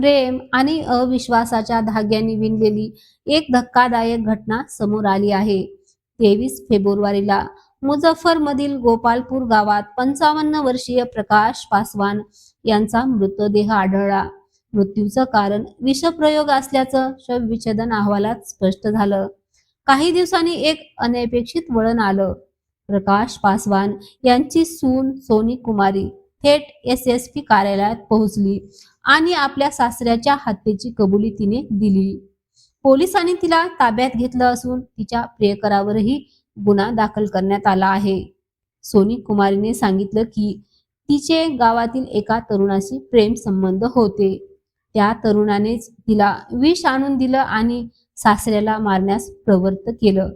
प्रेम आणि अविश्वासाच्या धाग्याने विणलेली एक धक्कादायक घटना समोर आली आहे. तेवीस फेब्रुवारीला मुझफ्फरमधील गोपालपूर गावात पंचावन्न वर्षीय प्रकाश पासवान यांचा मृतदेह आढळला. मृत्यूचं कारण विषप्रयोग असल्याचं शवविच्छेदन अहवालात स्पष्ट झालं. काही दिवसांनी एक अनपेक्षित वळण आलं. प्रकाश पासवान यांची सून सोनी कुमारी थेट एस एस पी कार्यालयात पोहोचली. आणि आपल्या सासऱ्याच्या हत्येची कबुली तिने दिली. पोलिसांनी तिला ताब्यात घेतलं असून तिच्या प्रियकरावरही गुन्हा दाखल करण्यात आला आहे. सोनी कुमारीने सांगितलं की तिचे गावातील एका तरुणाशी प्रेम संबंध होते. त्या तरुणानेच तिला विष आणून दिलं आणि सासऱ्याला मारण्यास प्रवृत्त केलं.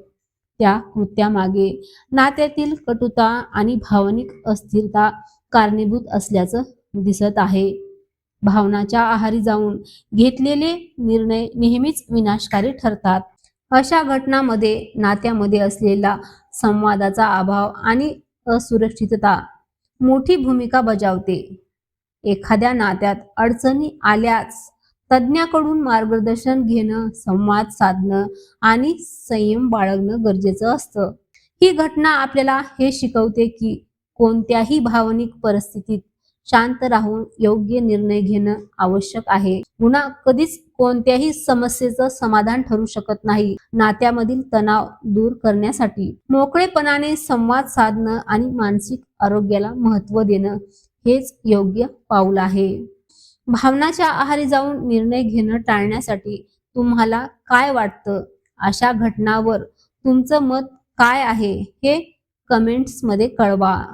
त्या कृत्यामागे नात्यातील कटुता आणि भावनिक अस्थिरता कारणीभूत असल्याचं दिसत आहे. भावनाच्या आहारी जाऊन घेतलेले निर्णय नेहमीच विनाशकारी ठरतात. अशा घटनामध्ये नात्यामध्ये असलेला संवादाचा अभाव आणि असुरक्षितता मोठी भूमिका बजावते. एखाद्या नात्यात अडचणी आल्यास तज्ज्ञाकडून मार्गदर्शन घेणं संवाद साधणं आणि संयम बाळगणं गरजेचं असतं. ही घटना आपल्याला हे शिकवते की कोणत्याही भावनिक परिस्थितीत शांत राहून योग्य निर्णय घेणं आवश्यक आहे. गुन्हा कधीच कोणत्याही समस्येचं समाधान ठरू शकत नाही. नात्यामधील तणाव दूर करण्यासाठी मोकळेपणाने संवाद साधणं आणि मानसिक आरोग्याला महत्त्व देणं हेच योग्य पाऊल आहे. भावनाच्या आहारी जाऊन निर्णय घेणं टाळण्यासाठी तुम्हाला काय वाटतं? अशा घटनावर तुमचं मत काय आहे? हे कमेंट्समध्ये कळवा.